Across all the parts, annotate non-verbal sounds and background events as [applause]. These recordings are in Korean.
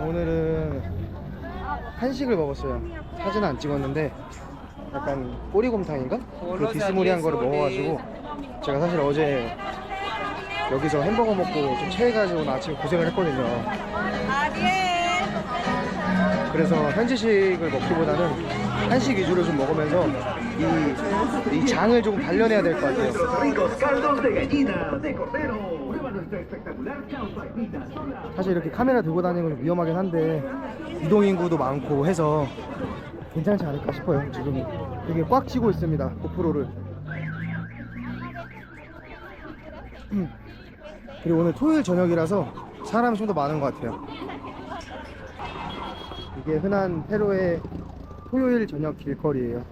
오늘은 한식을 먹었어요. 사진 안 찍었는데 약간 꼬리곰탕인가? 그 비스무리한 거를 먹어가지고 제가 사실 어제 여기서 햄버거 먹고 좀 체해가지고 오늘 아침에 고생을 했거든요. 그래서 현지식을 먹기보다는 한식 위주로 좀 먹으면서 이, 이 장을 좀 단련해야 될 것 같아요. 사실 이렇게 카메라 들고 다니는 건 위험하긴 한데 이동인구도 많고 해서 괜찮지 않을까 싶어요 지금. 되게 꽉 쥐고 있습니다 고프로를. 음. [clears throat] 그리고 오늘 토요일 저녁이라서 사람이 좀 더 많은 것 같아요. 이게 흔한 페루의 토요일 저녁 길거리예요.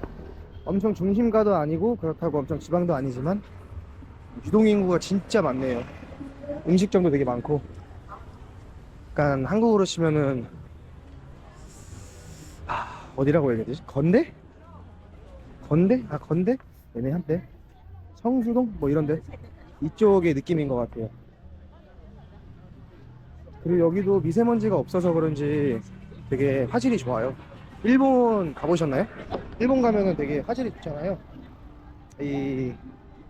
엄청 중심가도 아니고 그렇다고 엄청 지방도 아니지만 유동인구가 진짜 많네요 음식점도 되게 많고 약간 한국으로 치면은 아, 어디라고 얘기해야 되지? 건대? 건대? 아 건대? 애매한데 성수동? 뭐 이런데 이쪽의 느낌인 것 같아요 그리고 여기도 미세먼지가 없어서 그런지 되게 화질이 좋아요 일본 가보셨나요? 일본 가면은 되게 화질이 좋잖아요 이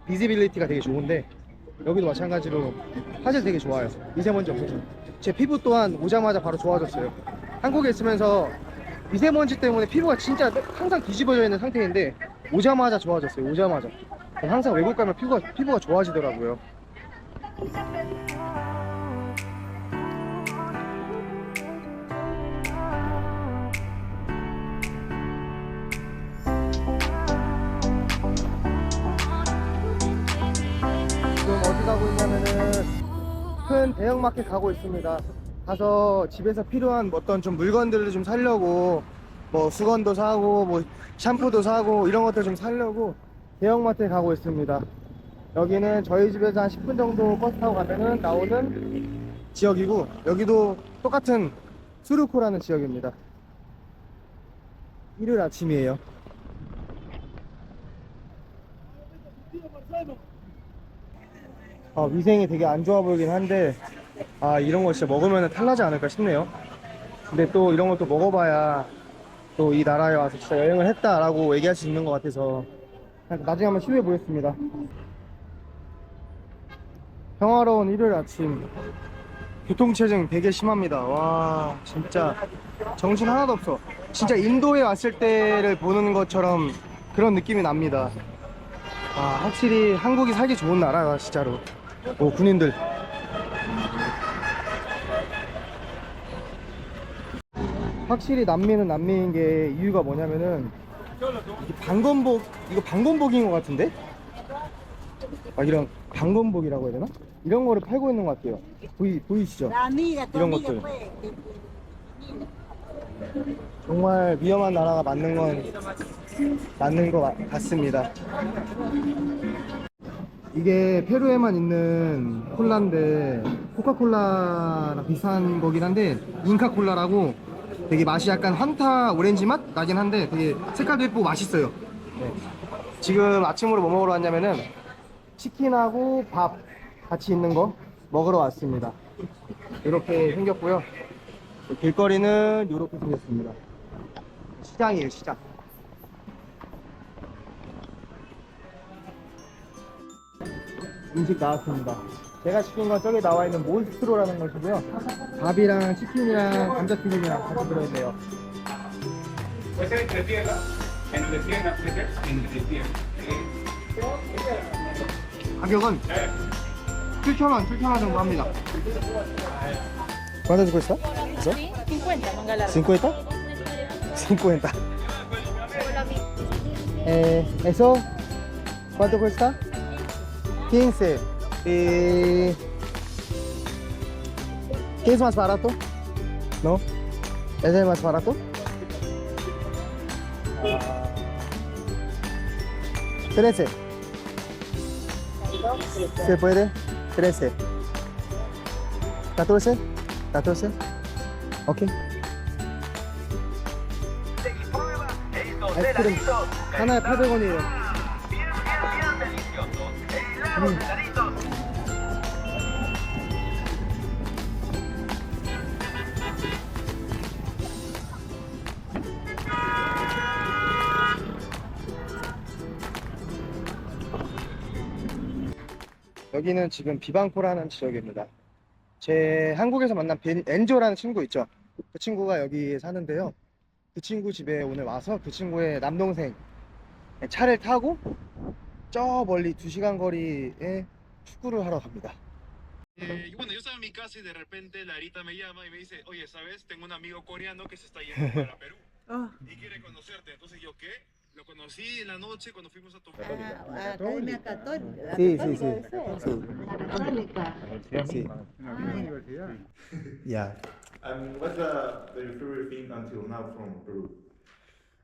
비지빌리티가 되게 좋은데 여기도 마찬가지로 화질 되게 좋아요. 미세먼지 없어서. 제 피부 또한 오자마자 바로 좋아졌어요. 한국에 있으면서 미세먼지 때문에 피부가 진짜 항상 뒤집어져 있는 상태인데 오자마자 좋아졌어요. 오자마자. 항상 외국 가면 피부가 피부가 좋아지더라고요 큰 대형 마켓 가고 있습니다. 가서 집에서 필요한 어떤 좀 물건들을 좀 사려고 뭐 수건도 사고 뭐 샴푸도 사고 이런 것들 좀 사려고 대형마트에 가고 있습니다. 여기는 저희 집에서 한 10분 정도 버스 타고 가면은 나오는 지역이고 여기도 똑같은 수르코라는 지역입니다. 일요일 아침이에요. 아, 위생이 되게 안 좋아 보이긴 한데 아 이런 거 진짜 먹으면 탈나지 않을까 싶네요. 근데 또 이런 것도 먹어봐야 또 이 나라에 와서 진짜 여행을 했다라고 얘기할 수 있는 것 같아서 나중에 한번 시도해 보겠습니다. 평화로운 일요일 아침. 교통체증 되게 심합니다. 와 진짜 정신 하나도 없어. 진짜 인도에 왔을 때를 보는 것처럼 그런 느낌이 납니다. 아 확실히 한국이 살기 좋은 나라다 진짜로 오 군인들 확실히 남미는 남미인 게 이유가 뭐냐면은 이게 방검복 이거 방검복인 것 같은데 아 이런 방검복이라고 해야 되나 이런 거를 팔고 있는 것 같아요 보이 보이시죠 amiga Hotel. fue. 정말 위험한 나라가 맞는 건 맞는 것 같- 같습니다. 이게 페루에만 있는 콜라인데 코카콜라랑 비슷한 거긴 한데 잉카콜라라고 되게 맛이 약간 환타 오렌지 맛 나긴 한데 되게 색깔도 예쁘고 맛있어요. 네. 지금 아침으로 뭐 먹으러 왔냐면은 치킨하고 밥 같이 있는 거 먹으러 왔습니다. 이렇게 생겼고요. 길거리는 이렇게 생겼습니다. 시장이에요, 시장. 음식 나왔습니다. 제가 시킨 건 저기 나와 있는 몬스트로라는 것이고요. 밥이랑 치킨이랑 감자튀김이랑 같이 들어있네요. 가격은 7,000원, 7,000원 정도 합니다. ¿Cuánto cuesta? ¿Eso? 50, manga larga. 50? 50. Eh, ¿Eso? ¿Cuánto cuesta? 15. Eh, ¿Qué es más barato? ¿No? ¿Es el más barato? Uh, 13. ¿Se puede? 13. 14. 14. Ok. Seguí prueba. Esto será listo. Ana, 음. 여기는 지금 비방코라는 지역입니다. 제 한국에서 만난 벤- 엔조라는 친구 있죠. 그 친구가 여기 사는데요. 그 친구 집에 오늘 와서 그 친구의 남동생 차를 타고 저 멀리 2시간 거리에 축구를 하러 갑니다. Eh, y bueno, yo estaba en mi casa y de repente Larita me llama y me dice, oye, ¿sabes? Tengo un amigo coreano que se está yendo para [laughs] Perú y quiere conocerte. Entonces yo, ¿qué? Lo conocí en la noche cuando fuimos a tomar. Ah, Academia Católica. Sí, la sí, sí. Católica Sí. debe ser. La Católica. Sí. Yeah. And what's the, the your favorite thing until now from Peru?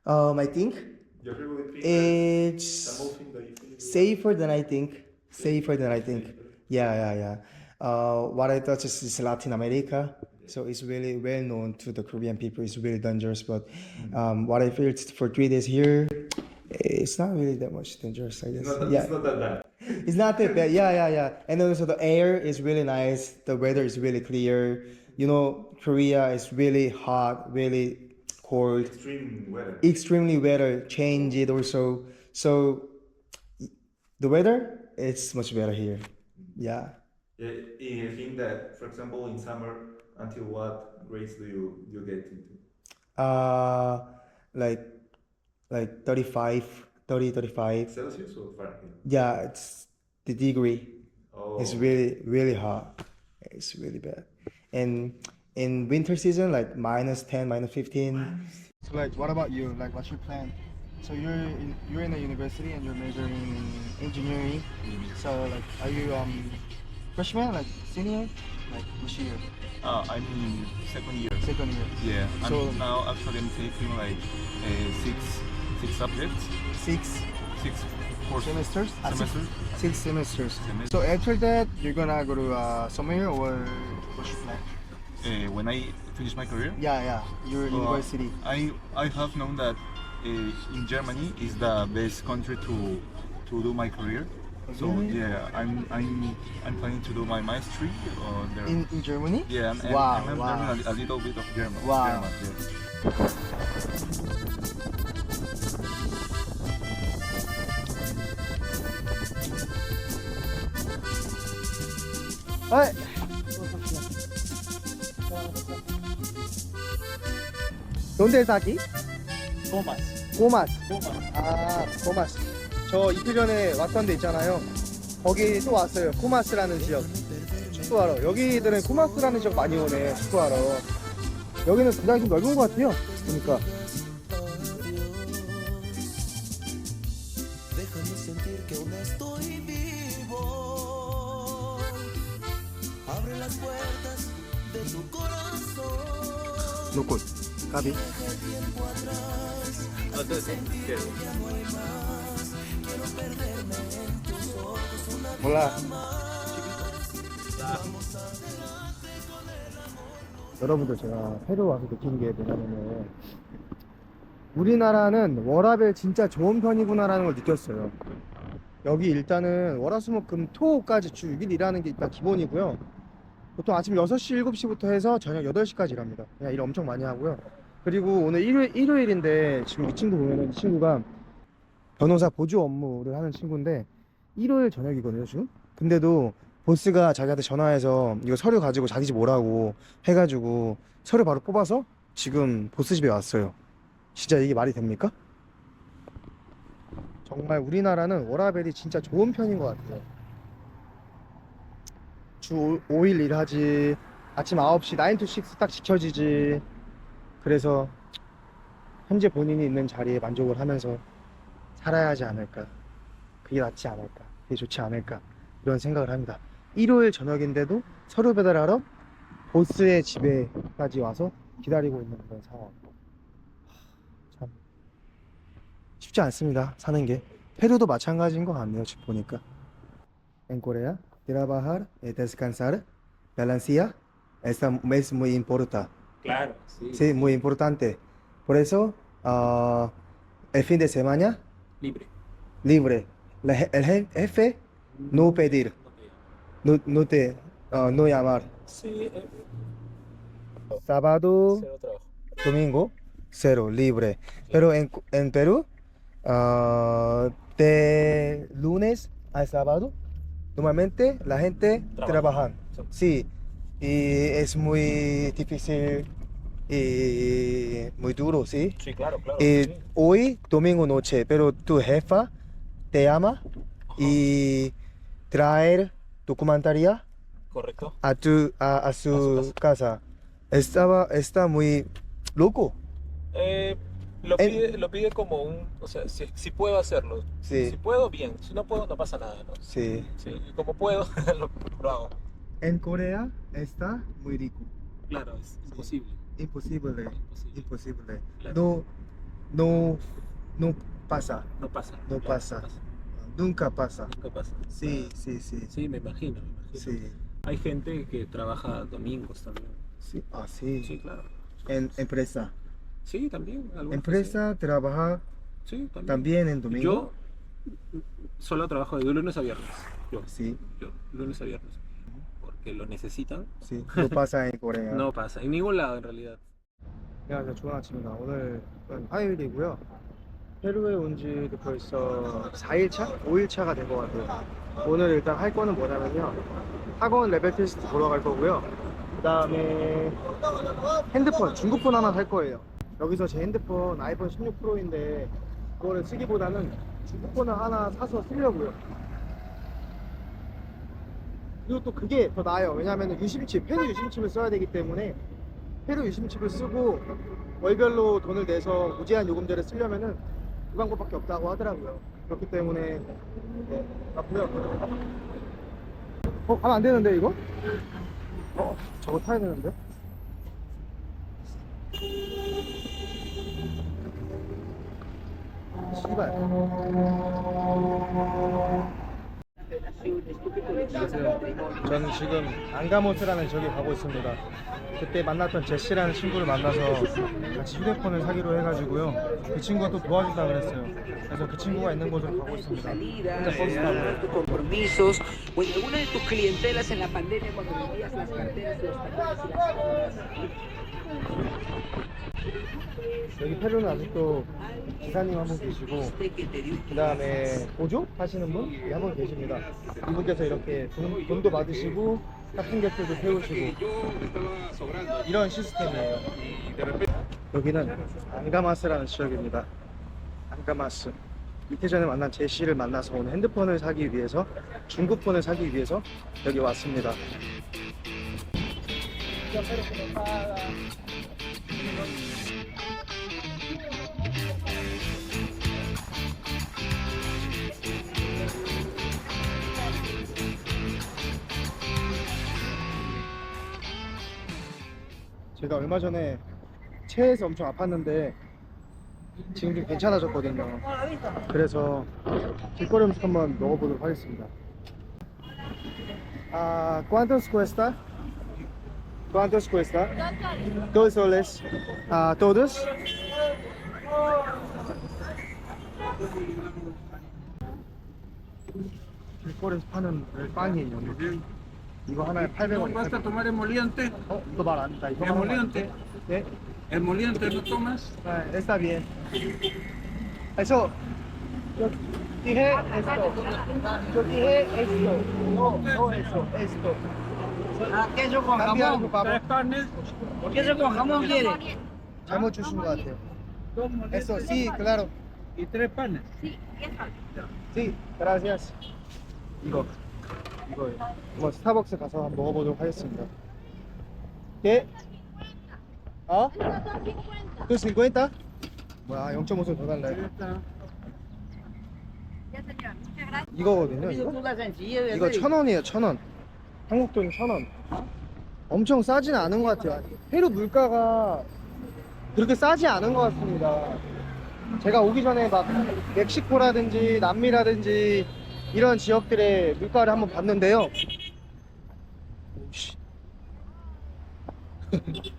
Um, I think Your favorite thing? the it's most thing that you think? safer than I think. Safer than I think. Yeah, yeah, yeah. Uh, what I thought is, is Latin America. So it's really well known to the Korean people. It's really dangerous. But um, what I feel for three days here, it's not really that much dangerous. I guess. It's not, that, yeah. it's not that bad. [laughs] It's not that bad. Yeah, yeah, yeah. And also the air is really nice. The weather is really clear. You know, Korea is really hot, really cold, Extreme weather. extremely weather change it also. So the weather it's much better here. Yeah. Yeah, I think that, for example, in summer, until what grades do you you get into? Uh like like 35, 30, 35. Celsius or Fahrenheit? Yeah, it's the degree. Oh, It's really, really hot. It's really bad. And in winter season, like minus 10, minus 15. So like, what about you? Like, what's your plan? So you're in, you're in a university and you're majoring in engineering. So like, are you um freshman, like senior, like which year? Uh, I'm in second year. Second year. Yeah, I'm So- now actually I'm taking like uh, six six subjects, Six six courses. semesters. Ah, six- Semesters. Six semesters. Semesters. So after that, you're gonna go to uh, summer year or what's your plan? Uh, when I finish my career, Yeah, yeah. Your uh, university. I I have known that uh, in Germany is the best country to to do my career. So yeah, I'm I'm I'm planning to do my mastery uh. In in Germany? yeah, I'm, Wow, I'm, wow. learning a, a little bit of German. Wow. German, yeah. Ay. ¿Dónde está aquí? Comas. 꼬마스. Comas. 아, 꼬마스. 저 이틀 전에 왔던 데 있잖아요. 거기 또 왔어요. 코마스라는 지역. 축구하러. 여기들은 코마스라는 지역 많이 오네. 축구하러. 여기는 굉장히 좀 넓은 것 같아요. 그러니까. Corazón. 노골. 까비. 몰라. 여러분들 제가 페루 와서 느낀 게 뭐냐면은 우리나라는 워라벨 진짜 좋은 편이구나라는 걸 느꼈어요. 여기 일단은 월화수목금 토까지 주 6일 일하는 게 일단 기본이고요. 보통 아침 6시, 7시부터 해서 저녁 8시까지 일합니다. 그냥 일 엄청 많이 하고요. 그리고 오늘 일요일, 일요일인데 지금 이 친구 보면은 이 친구가 변호사 보조 업무를 하는 친구인데 일요일 저녁이거든요, 지금. 근데도 보스가 자기한테 전화해서 이거 서류 가지고 자기 집 오라고 해가지고 서류 바로 뽑아서 지금 보스 집에 왔어요. 진짜 이게 말이 됩니까? 정말 우리나라는 워라벨이 진짜 좋은 편인 것 같아요. 주 5일 일하지, 아침 9시 9 to 6딱 지켜지지. 그래서 현재 본인이 있는 자리에 만족을 하면서 살아야 하지 않을까. 그게 낫지 않을까. 그게 좋지 않을까. 이런 생각을 합니다. 일요일 저녁인데도 서류 배달하러 보스의 집에까지 와서 기다리고 있는 그런 상황. 참 쉽지 않습니다. 사는 게. 페루도 마찬가지인 것 같네요. 지금 보니까. En Corea, trabajar descansar, balancea. Claro, sí. Sí, muy importante. Por eso, ah, el fin de semana, Libre. libre. La el je- jefe, no pedir, no, no te, ah, no llamar. Sí, eh, Sábado, cero trabajo. domingo, cero, libre. Pero en, en Perú, ah, de lunes a sábado, normalmente la gente trabajan. Sí. Sí, y es muy difícil y muy duro, ¿sí? Sí, claro, claro. Y sí. hoy, domingo noche, pero tu jefa te llama y traer documentaria Correcto. a, tu, a, a su, A su casa. Estaba, está muy loco. Eh, lo, En- pide, lo pide como un, o sea, si, si puedo hacerlo. Sí. Si puedo, bien. Si no puedo, no pasa nada, ¿no? Sí. Sí, como puedo, [laughs] lo, lo hago. En Corea está muy rico. Claro, es imposible. Imposible, Imposible. imposible. Claro. No, no, no pasa, No pasa. No claro, pasa. nunca pasa. Nunca pasa. Sí, sí, sí. Sí, me imagino, me imagino. Sí. Hay gente que trabaja domingos también. Sí, ah, sí. Sí, claro. En empresa. Sí, también. Empresa trabaja Sí, también. también en domingo. Yo solo trabajo de lunes a viernes. Yo, Sí, yo, lunes a viernes. Porque lo necesitan. sí. No pasa en Corea. [laughs] No pasa. En ningún lado, en realidad. 안녕하세요. 좋은 아침입니다. 오늘은 화요일이고요. 페루에 온 지도 벌써 4일차? 5일차가 된 것 같아요. 오늘 일단 할 거는 뭐냐면요. 학원 레벨 테스트 보러 갈 거고요. 그 다음에 핸드폰, 중국폰 하나 살 거예요. 여기서 제 핸드폰 아이폰 16 프로인데 그거를 쓰기보다는 중국폰을 하나 사서 쓰려고요. 그리고 또 그게 더 나아요. 왜냐하면 유심칩, 페루 유심칩을 써야 되기 때문에 페루 유심칩을 쓰고 월별로 돈을 내서 무제한 요금제를 쓰려면은 그 방법밖에 없다고 하더라고요. 그렇기 때문에 네, 맞고요. 어, 가면 안 되는데 이거? 어, 저거 타야 되는데? 씨발. 저는 지금 안가모스라는 지역에 가고 있습니다. 그때 만났던 제시라는 친구를 만나서 같이 휴대폰을 사기로 해가지고요. 그 친구가 또 도와준다 그랬어요. 그래서 그 친구가 있는 곳으로 gago 있습니다. 혼자 버스 타고. 여기 페루는 아직도 기사님 한 분 계시고 그 다음에 보조 하시는 분 한 분 계십니다. 이분께서 이렇게 돈, 돈도 받으시고 같은 객들도 태우시고 이런 시스템이에요. 여기는 안가마스라는 지역입니다. 안가마스. 이틀 전에 만난 제시를 만나서 오늘 핸드폰을 사기 위해서 중국폰을 사기 위해서 여기 왔습니다. 제가 얼마 전에 체해서 엄청 아팠는데 지금 좀 괜찮아졌거든요. 그래서 길거리 음식 한번 먹어보도록 하겠습니다. 아, ¿cuántos cuesta? ¿Cuántos cuesta? Dos soles. Ah, ¿todos? 길거리에서 파는 빵이에요. 이거 하나에 800원. ¿Vas a tomar emoliente? 어, 이거 말 안 한다. 이거 Emoliente. 네? ¿Emoliente no tomas? Ah, está bien. Eso. Yo dije esto. Yo dije esto. No, no eso, esto. Ah. ¿Tres carnes? ¿Queso con jamón quiere? 잘못 주신 것 같아요. Eso, sí, claro. y tres panes. Sí, gracias. 이거. 이거예요. 한번 스타벅스 가서 한번 먹어보도록 하겠습니다. 예? 어? 또 50? 뭐야, 0.5소 더 달라요. 이거거든요, 이거? 이거 천 원이에요, 천 원. 한국 돈 천 원. 엄청 싸진 않은 것 같아요. 페루 물가가 그렇게 싸지 않은 것 같습니다. 제가 오기 전에 막 멕시코라든지 남미라든지 이런 지역들의 물가를 한번 봤는데요. [laughs]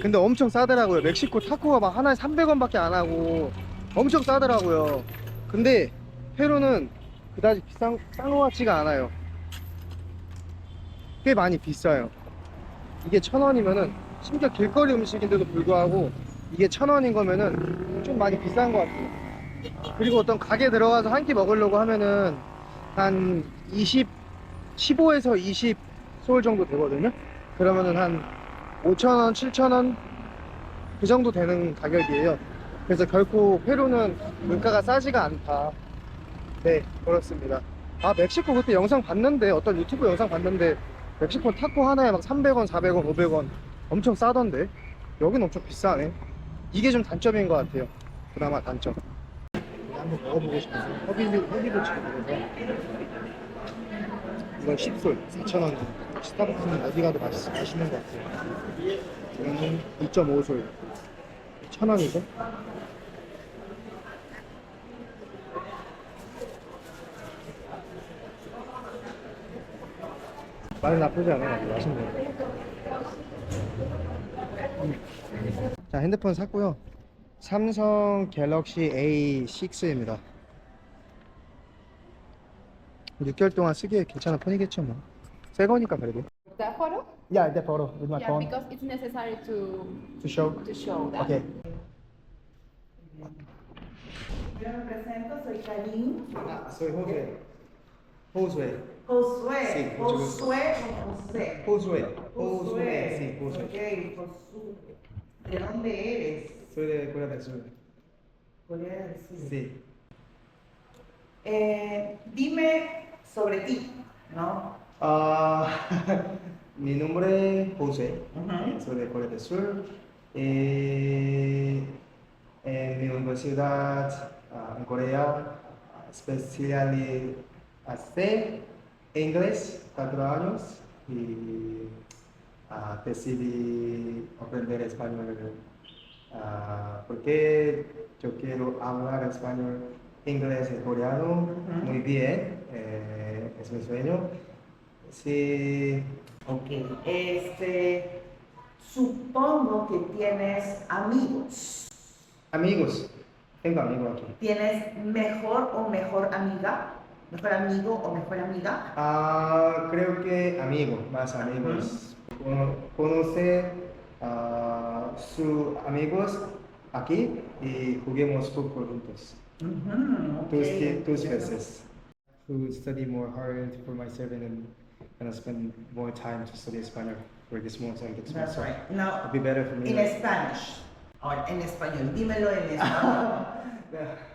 근데 엄청 싸더라고요. 멕시코 타코가 막 하나에 300원밖에 안 하고 엄청 싸더라고요. 근데 페루는 그다지 비싼 싼것 같지가 않아요. 꽤 많이 비싸요. 이게 천 원이면은 심지어 길거리 음식인데도 불구하고 이게 천 원인 거면은 좀 많이 비싼 것 같아요. 그리고 어떤 가게 들어가서 한 끼 먹으려고 하면은 한 20, 15에서 20 소울 정도 되거든요. 그러면은 한 5,000원, 7,000원 그 정도 되는 가격이에요. 그래서 결코 페루는 물가가 싸지가 않다. 네, 그렇습니다. 아, 멕시코 그때 영상 봤는데, 어떤 유튜브 영상 봤는데, 멕시코 타코 하나에 막 300원, 400원, 500원 엄청 싸던데, 여긴 엄청 비싸네. 이게 좀 단점인 것 같아요. 그나마 단점. 한번 먹어보고 싶어서 허비도 지금 먹어서 이건 10솔, 4,000원. 스타벅스는 어디 가도 맛있, 맛있는 것 같아요. 이거는 2.5솔, 1,000원이죠? 많이 나쁘지 않아요. 맛있네요. 음. 자, 핸드폰 샀고요. 삼성 갤럭시 A6입니다. 6개월 동안 쓰기에 괜찮은 폰이겠죠, 뭐. 새 거니까 그래도. The photo? Yeah, the photo with my Yeah, phone because it's necessary to to show. to show that. Okay. Yo me presento, soy Karim. Ah, soy José. Josué. Josué. Sí. Josué o José. Josué. Josué. Sí, Josué. Ok, Josué. ¿De dónde eres? Soy de Corea del Sur. Corea del Sur. Sí. Eh, dime sobre ti, ¿no? Ah, [laughs] mi nombre es José. Ujú. Soy de Corea del Sur. Eh, en mi universidad ah, en Corea especialicé inglés cuatro años y ah, decidí aprender español ah, porque yo quiero hablar español, inglés y coreano muy bien. eh, es mi sueño. Sí, Ok. Este, supongo que tienes amigos. amigos. Tengo amigos aquí. ¿Tienes mejor o mejor amiga? ¿Mejor amigo o mejor amiga? Ah, creo que amigos, más amigos. Cono- Conoce a sus amigos aquí y juguemos fútbol juntos. Ujú, ok, Dos, dos entiendo. veces. To study more hard for myself and gonna spend more time to study Spanish for this month get to That's right. Now, be better for me. in Spanish. Ahora, en español. Dímelo en español. [laughs]